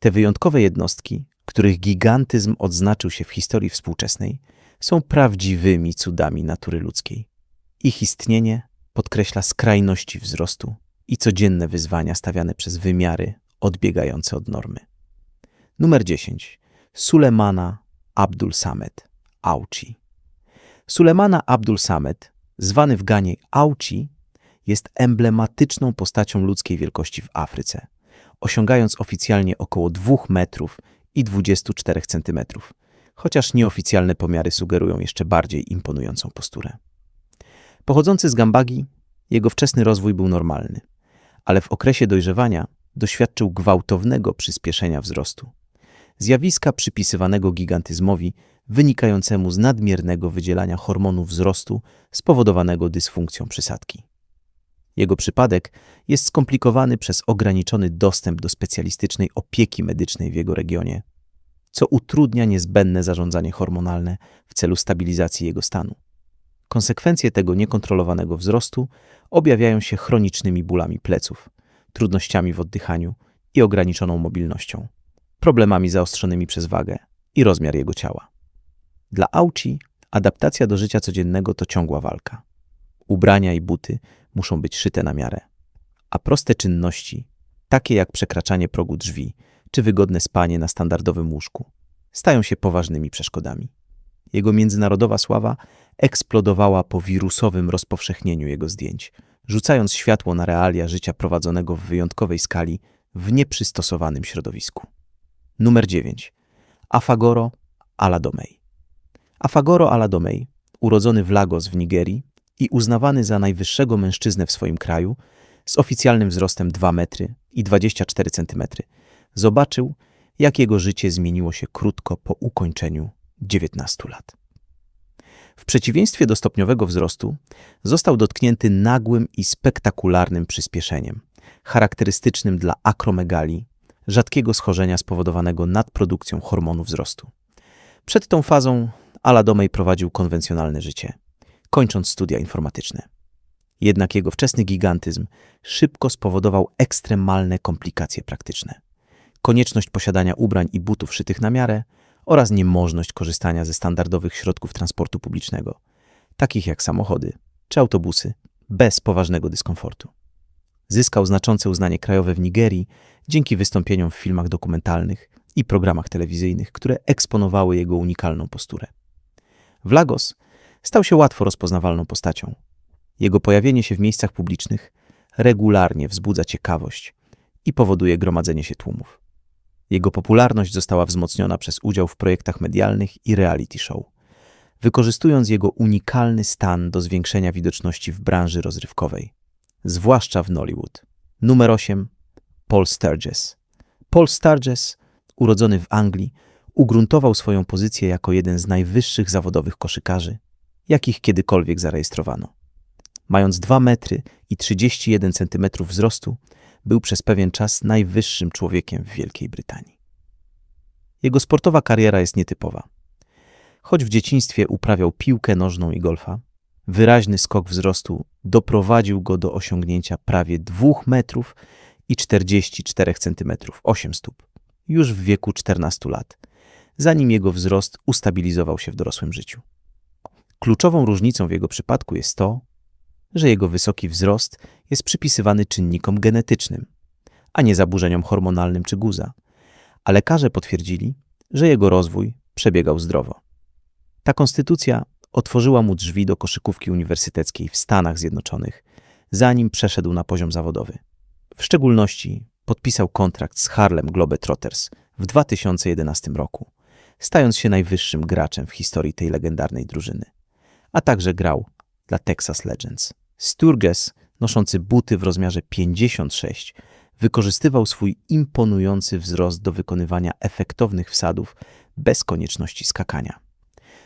Te wyjątkowe jednostki, których gigantyzm odznaczył się w historii współczesnej, są prawdziwymi cudami natury ludzkiej. Ich istnienie podkreśla skrajności wzrostu i codzienne wyzwania stawiane przez wymiary odbiegające od normy. Numer 10. Sulemana Abdul Samed, Auci. Sulemana Abdul Samed, zwany w Ganie Auci, jest emblematyczną postacią ludzkiej wielkości w Afryce, osiągając oficjalnie około 2 metrów i 24 centymetrów, chociaż nieoficjalne pomiary sugerują jeszcze bardziej imponującą posturę. Pochodzący z Gambagi, jego wczesny rozwój był normalny, ale w okresie dojrzewania doświadczył gwałtownego przyspieszenia wzrostu. Zjawiska przypisywanego gigantyzmowi wynikającemu z nadmiernego wydzielania hormonu wzrostu spowodowanego dysfunkcją przysadki. Jego przypadek jest skomplikowany przez ograniczony dostęp do specjalistycznej opieki medycznej w jego regionie, co utrudnia niezbędne zarządzanie hormonalne w celu stabilizacji jego stanu. Konsekwencje tego niekontrolowanego wzrostu objawiają się chronicznymi bólami pleców, trudnościami w oddychaniu i ograniczoną mobilnością, problemami zaostrzonymi przez wagę i rozmiar jego ciała. Dla Auci adaptacja do życia codziennego to ciągła walka. Ubrania i buty muszą być szyte na miarę, a proste czynności, takie jak przekraczanie progu drzwi czy wygodne spanie na standardowym łóżku, stają się poważnymi przeszkodami. Jego międzynarodowa sława eksplodowała po wirusowym rozpowszechnieniu jego zdjęć, rzucając światło na realia życia prowadzonego w wyjątkowej skali w nieprzystosowanym środowisku. Numer 9. Afagoro Aladomej. Afagoro Aladomej, urodzony w Lagos w Nigerii i uznawany za najwyższego mężczyznę w swoim kraju, z oficjalnym wzrostem 2 metry i 24 centymetry, zobaczył, jak jego życie zmieniło się krótko po ukończeniu 19 lat. W przeciwieństwie do stopniowego wzrostu, został dotknięty nagłym i spektakularnym przyspieszeniem, charakterystycznym dla akromegalii, rzadkiego schorzenia spowodowanego nadprodukcją hormonu wzrostu. Przed tą fazą Aladomej prowadził konwencjonalne życie, kończąc studia informatyczne. Jednak jego wczesny gigantyzm szybko spowodował ekstremalne komplikacje praktyczne. Konieczność posiadania ubrań i butów szytych na miarę oraz niemożność korzystania ze standardowych środków transportu publicznego, takich jak samochody czy autobusy, bez poważnego dyskomfortu. Zyskał znaczące uznanie krajowe w Nigerii dzięki wystąpieniom w filmach dokumentalnych i programach telewizyjnych, które eksponowały jego unikalną posturę. W Lagos stał się łatwo rozpoznawalną postacią. Jego pojawienie się w miejscach publicznych regularnie wzbudza ciekawość i powoduje gromadzenie się tłumów. Jego popularność została wzmocniona przez udział w projektach medialnych i reality show, wykorzystując jego unikalny stan do zwiększenia widoczności w branży rozrywkowej, zwłaszcza w Nollywood. Numer 8. Paul Sturges. Paul Sturges, urodzony w Anglii, ugruntował swoją pozycję jako jeden z najwyższych zawodowych koszykarzy, jakich kiedykolwiek zarejestrowano. Mając 2 metry i 31 centymetrów wzrostu, był przez pewien czas najwyższym człowiekiem w Wielkiej Brytanii. Jego sportowa kariera jest nietypowa. Choć w dzieciństwie uprawiał piłkę nożną i golfa, wyraźny skok wzrostu doprowadził go do osiągnięcia prawie 2 metrów i 44 centymetrów, 8 stóp, już w wieku 14 lat, zanim jego wzrost ustabilizował się w dorosłym życiu. Kluczową różnicą w jego przypadku jest to, że jego wysoki wzrost jest przypisywany czynnikom genetycznym, a nie zaburzeniom hormonalnym czy guza, a lekarze potwierdzili, że jego rozwój przebiegał zdrowo. Ta konstytucja otworzyła mu drzwi do koszykówki uniwersyteckiej w Stanach Zjednoczonych, zanim przeszedł na poziom zawodowy. W szczególności podpisał kontrakt z Harlem Globetrotters w 2011 roku, stając się najwyższym graczem w historii tej legendarnej drużyny, a także grał dla Texas Legends. Sturges, noszący buty w rozmiarze 56, wykorzystywał swój imponujący wzrost do wykonywania efektownych wsadów bez konieczności skakania,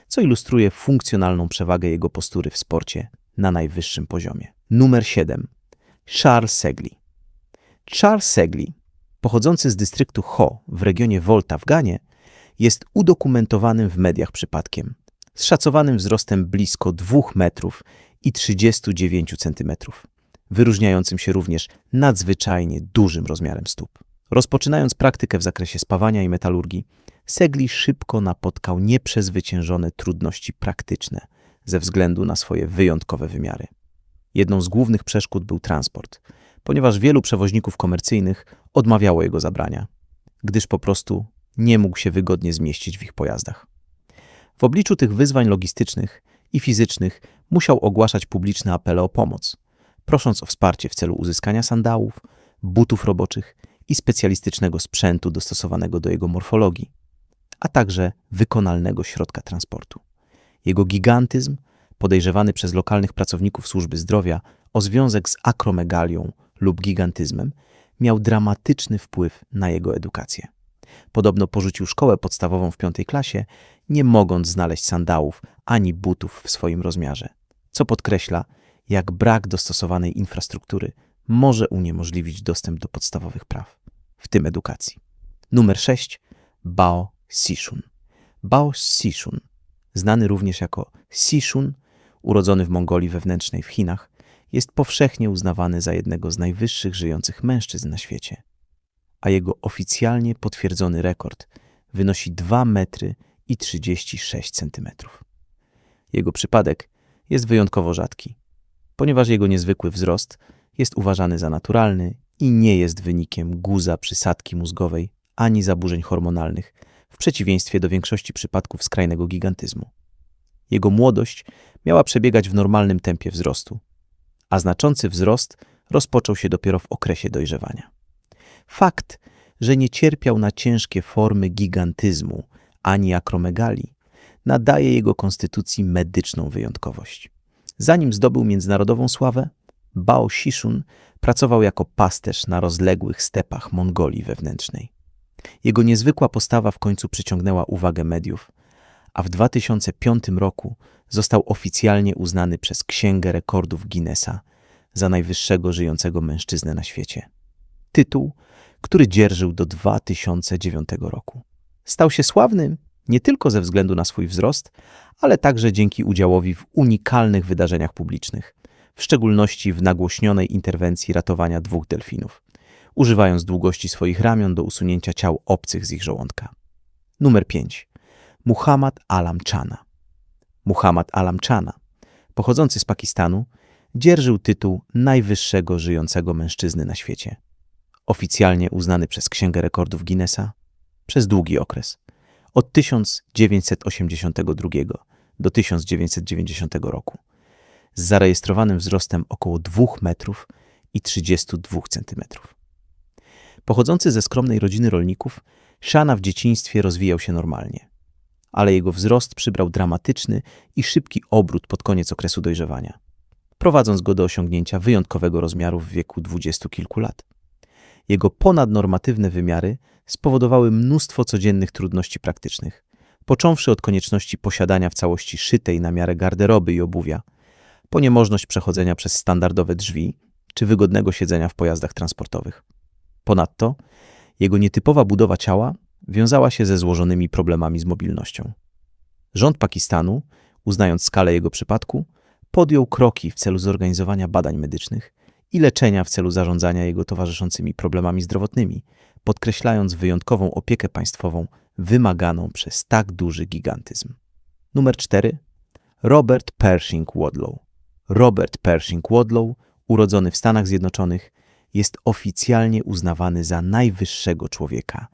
co ilustruje funkcjonalną przewagę jego postury w sporcie na najwyższym poziomie. Numer 7. Charles Segli. Charles Segli, pochodzący z dystryktu Ho w regionie Volta w Ganie, jest udokumentowanym w mediach przypadkiem, z szacowanym wzrostem blisko 2 metrów i 39 cm, wyróżniającym się również nadzwyczajnie dużym rozmiarem stóp. Rozpoczynając praktykę w zakresie spawania i metalurgii, Segli szybko napotkał nieprzezwyciężone trudności praktyczne ze względu na swoje wyjątkowe wymiary. Jedną z głównych przeszkód był transport, ponieważ wielu przewoźników komercyjnych odmawiało jego zabrania, gdyż po prostu nie mógł się wygodnie zmieścić w ich pojazdach. W obliczu tych wyzwań logistycznych i fizycznych musiał ogłaszać publiczne apele o pomoc, prosząc o wsparcie w celu uzyskania sandałów, butów roboczych i specjalistycznego sprzętu dostosowanego do jego morfologii, a także wykonalnego środka transportu. Jego gigantyzm, podejrzewany przez lokalnych pracowników służby zdrowia o związek z akromegalią lub gigantyzmem, miał dramatyczny wpływ na jego edukację. Podobno porzucił szkołę podstawową w piątej klasie, nie mogąc znaleźć sandałów ani butów w swoim rozmiarze, co podkreśla, jak brak dostosowanej infrastruktury może uniemożliwić dostęp do podstawowych praw, w tym edukacji. Numer 6. Bao Sishun. Bao Sishun, znany również jako Sishun, urodzony w Mongolii wewnętrznej w Chinach, jest powszechnie uznawany za jednego z najwyższych żyjących mężczyzn na świecie, a jego oficjalnie potwierdzony rekord wynosi 2 metry i 36 centymetrów. Jego przypadek jest wyjątkowo rzadki, ponieważ jego niezwykły wzrost jest uważany za naturalny i nie jest wynikiem guza przysadki mózgowej ani zaburzeń hormonalnych, w przeciwieństwie do większości przypadków skrajnego gigantyzmu. Jego młodość miała przebiegać w normalnym tempie wzrostu, a znaczący wzrost rozpoczął się dopiero w okresie dojrzewania. Fakt, że nie cierpiał na ciężkie formy gigantyzmu ani akromegalii, nadaje jego konstytucji medyczną wyjątkowość. Zanim zdobył międzynarodową sławę, Bao Shishun pracował jako pasterz na rozległych stepach Mongolii wewnętrznej. Jego niezwykła postawa w końcu przyciągnęła uwagę mediów, a w 2005 roku został oficjalnie uznany przez Księgę Rekordów Guinnessa za najwyższego żyjącego mężczyznę na świecie. Tytuł, który dzierżył do 2009 roku. Stał się sławnym nie tylko ze względu na swój wzrost, ale także dzięki udziałowi w unikalnych wydarzeniach publicznych, w szczególności w nagłośnionej interwencji ratowania dwóch delfinów, używając długości swoich ramion do usunięcia ciał obcych z ich żołądka. Numer 5. Muhammad Alam Chana. Muhammad Alam Chana, pochodzący z Pakistanu, dzierżył tytuł najwyższego żyjącego mężczyzny na świecie. Oficjalnie uznany przez Księgę Rekordów Guinnessa przez długi okres od 1982 do 1990 roku z zarejestrowanym wzrostem około 2 metrów i 32 centymetrów. Pochodzący ze skromnej rodziny rolników, Shana w dzieciństwie rozwijał się normalnie, ale jego wzrost przybrał dramatyczny i szybki obrót pod koniec okresu dojrzewania, prowadząc go do osiągnięcia wyjątkowego rozmiaru w wieku dwudziestu kilku lat. Jego ponadnormatywne wymiary spowodowały mnóstwo codziennych trudności praktycznych, począwszy od konieczności posiadania w całości szytej na miarę garderoby i obuwia, po niemożność przechodzenia przez standardowe drzwi czy wygodnego siedzenia w pojazdach transportowych. Ponadto jego nietypowa budowa ciała wiązała się ze złożonymi problemami z mobilnością. Rząd Pakistanu, uznając skalę jego przypadku, podjął kroki w celu zorganizowania badań medycznych i leczenia w celu zarządzania jego towarzyszącymi problemami zdrowotnymi, podkreślając wyjątkową opiekę państwową wymaganą przez tak duży gigantyzm. Numer 4. Robert Pershing Wadlow. Robert Pershing Wadlow, urodzony w Stanach Zjednoczonych, jest oficjalnie uznawany za najwyższego człowieka,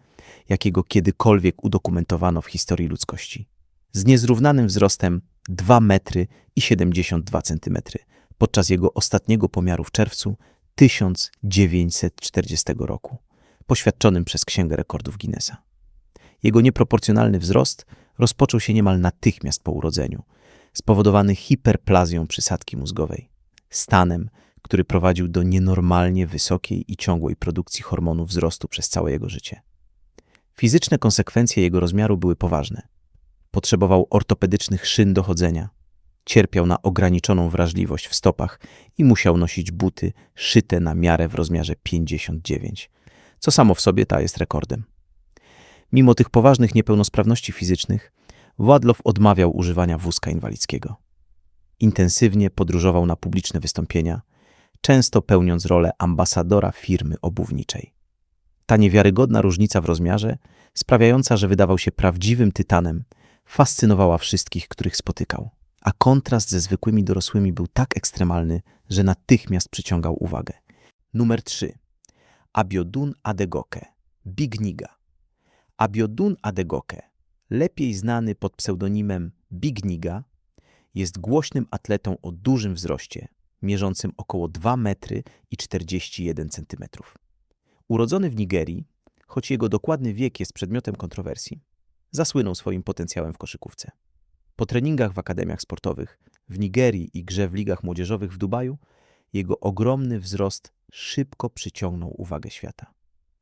jakiego kiedykolwiek udokumentowano w historii ludzkości. Z niezrównanym wzrostem 2 metry i 72 centymetry podczas jego ostatniego pomiaru w czerwcu 1940 roku, poświadczonym przez Księgę Rekordów Guinnessa. Jego nieproporcjonalny wzrost rozpoczął się niemal natychmiast po urodzeniu, spowodowany hiperplazją przysadki mózgowej, stanem, który prowadził do nienormalnie wysokiej i ciągłej produkcji hormonu wzrostu przez całe jego życie. Fizyczne konsekwencje jego rozmiaru były poważne. Potrzebował ortopedycznych szyn do chodzenia, cierpiał na ograniczoną wrażliwość w stopach i musiał nosić buty szyte na miarę w rozmiarze 59, co samo w sobie ta jest rekordem. Mimo tych poważnych niepełnosprawności fizycznych, Władlow odmawiał używania wózka inwalidzkiego. Intensywnie podróżował na publiczne wystąpienia, często pełniąc rolę ambasadora firmy obuwniczej. Ta niewiarygodna różnica w rozmiarze, sprawiająca, że wydawał się prawdziwym tytanem, fascynowała wszystkich, których spotykał. A kontrast ze zwykłymi dorosłymi był tak ekstremalny, że natychmiast przyciągał uwagę. Numer 3. Abiodun Adegoke, Big Niga. Abiodun Adegoke, lepiej znany pod pseudonimem Big Niga, jest głośnym atletą o dużym wzroście, mierzącym około 2 metry i 41 centymetrów. Urodzony w Nigerii, choć jego dokładny wiek jest przedmiotem kontrowersji, zasłynął swoim potencjałem w koszykówce. Po treningach w akademiach sportowych, w Nigerii i grze w ligach młodzieżowych w Dubaju, jego ogromny wzrost szybko przyciągnął uwagę świata.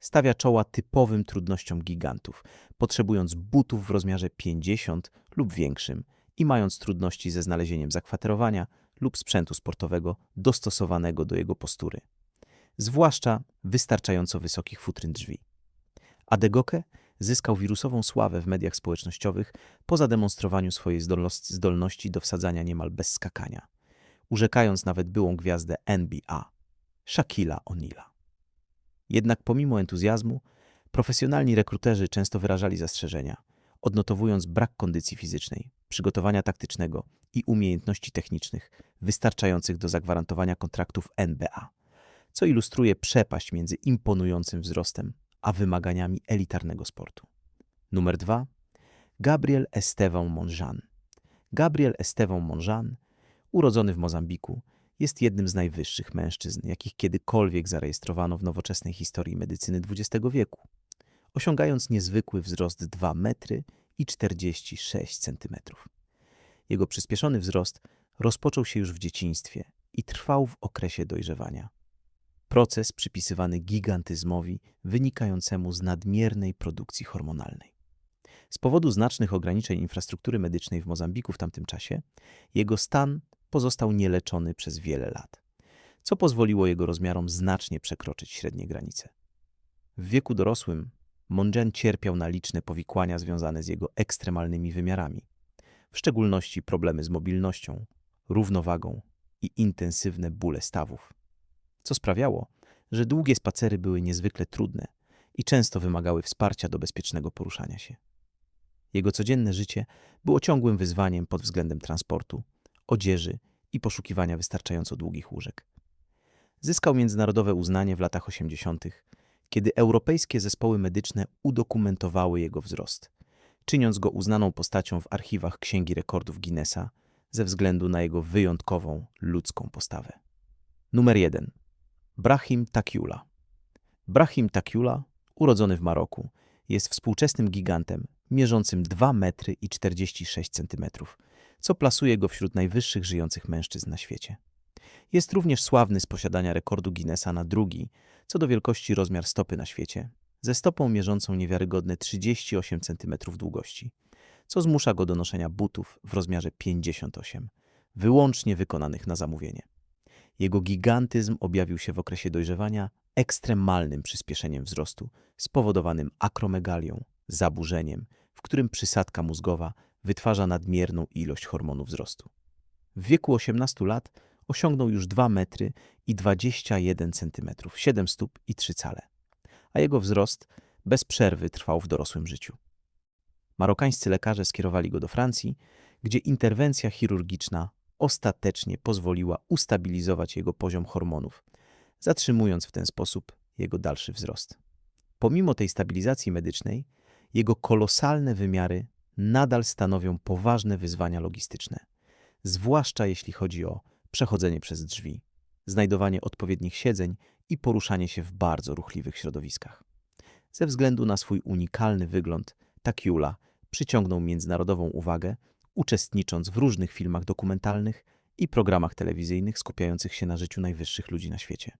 Stawia czoła typowym trudnościom gigantów, potrzebując butów w rozmiarze 50 lub większym i mając trudności ze znalezieniem zakwaterowania lub sprzętu sportowego dostosowanego do jego postury, zwłaszcza wystarczająco wysokich futryn drzwi. Adegoke zyskał wirusową sławę w mediach społecznościowych po zademonstrowaniu swojej zdolności- do wsadzania niemal bez skakania, urzekając nawet byłą gwiazdę NBA, Shaquilla O'Neala. Jednak pomimo entuzjazmu, profesjonalni rekruterzy często wyrażali zastrzeżenia, odnotowując brak kondycji fizycznej, przygotowania taktycznego i umiejętności technicznych wystarczających do zagwarantowania kontraktów NBA, co ilustruje przepaść między imponującym wzrostem a wymaganiami elitarnego sportu. Numer 2. Gabriel Estevão Monjan. Gabriel Estevão Monjan, urodzony w Mozambiku, jest jednym z najwyższych mężczyzn, jakich kiedykolwiek zarejestrowano w nowoczesnej historii medycyny XX wieku, osiągając niezwykły wzrost 2 metry i 46 centymetrów. Jego przyspieszony wzrost rozpoczął się już w dzieciństwie i trwał w okresie dojrzewania. Proces przypisywany gigantyzmowi wynikającemu z nadmiernej produkcji hormonalnej. Z powodu znacznych ograniczeń infrastruktury medycznej w Mozambiku w tamtym czasie, jego stan pozostał nieleczony przez wiele lat, co pozwoliło jego rozmiarom znacznie przekroczyć średnie granice. W wieku dorosłym Monjan cierpiał na liczne powikłania związane z jego ekstremalnymi wymiarami, w szczególności problemy z mobilnością, równowagą i intensywne bóle stawów, co sprawiało, że długie spacery były niezwykle trudne i często wymagały wsparcia do bezpiecznego poruszania się. Jego codzienne życie było ciągłym wyzwaniem pod względem transportu, odzieży i poszukiwania wystarczająco długich łóżek. Zyskał międzynarodowe uznanie w latach 80., kiedy europejskie zespoły medyczne udokumentowały jego wzrost, czyniąc go uznaną postacią w archiwach Księgi Rekordów Guinnessa ze względu na jego wyjątkową ludzką postawę. Numer 1. Brahim Takiula. Brahim Takiula, urodzony w Maroku, jest współczesnym gigantem mierzącym 2 metry i 46 centymetrów, co plasuje go wśród najwyższych żyjących mężczyzn na świecie. Jest również sławny z posiadania rekordu Guinnessa na drugi, co do wielkości rozmiar stopy na świecie, ze stopą mierzącą niewiarygodne 38 cm długości, co zmusza go do noszenia butów w rozmiarze 58, wyłącznie wykonanych na zamówienie. Jego gigantyzm objawił się w okresie dojrzewania ekstremalnym przyspieszeniem wzrostu spowodowanym akromegalią, zaburzeniem, w którym przysadka mózgowa wytwarza nadmierną ilość hormonu wzrostu. W wieku 18 lat osiągnął już 2 metry i 21 centymetrów, 7 stóp i 3 cale, a jego wzrost bez przerwy trwał w dorosłym życiu. Marokańscy lekarze skierowali go do Francji, gdzie interwencja chirurgiczna ostatecznie pozwoliła ustabilizować jego poziom hormonów, zatrzymując w ten sposób jego dalszy wzrost. Pomimo tej stabilizacji medycznej, jego kolosalne wymiary nadal stanowią poważne wyzwania logistyczne, zwłaszcza jeśli chodzi o przechodzenie przez drzwi, znajdowanie odpowiednich siedzeń i poruszanie się w bardzo ruchliwych środowiskach. Ze względu na swój unikalny wygląd, Takiula przyciągnął międzynarodową uwagę, uczestnicząc w różnych filmach dokumentalnych i programach telewizyjnych skupiających się na życiu najwyższych ludzi na świecie.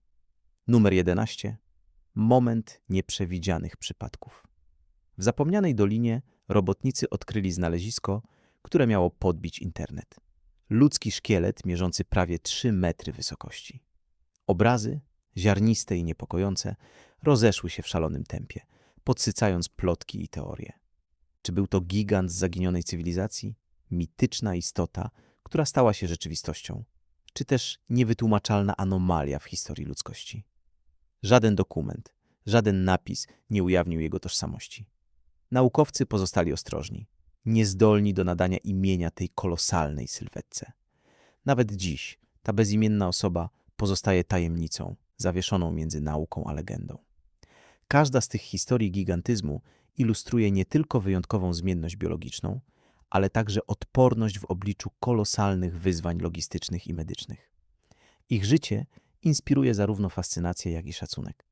Numer 11. Moment nieprzewidzianych przypadków. W zapomnianej dolinie robotnicy odkryli znalezisko, które miało podbić internet. Ludzki szkielet mierzący prawie 3 metry wysokości. Obrazy, ziarniste i niepokojące, rozeszły się w szalonym tempie, podsycając plotki i teorie. Czy był to gigant z zaginionej cywilizacji, mityczna istota, która stała się rzeczywistością, czy też niewytłumaczalna anomalia w historii ludzkości? Żaden dokument, Żaden napis nie ujawnił jego tożsamości. Naukowcy pozostali ostrożni, niezdolni do nadania imienia tej kolosalnej sylwetce. Nawet dziś ta bezimienna osoba pozostaje tajemnicą, zawieszoną między nauką a legendą. Każda z tych historii gigantyzmu ilustruje nie tylko wyjątkową zmienność biologiczną, ale także odporność w obliczu kolosalnych wyzwań logistycznych i medycznych. Ich życie inspiruje zarówno fascynację, jak i szacunek.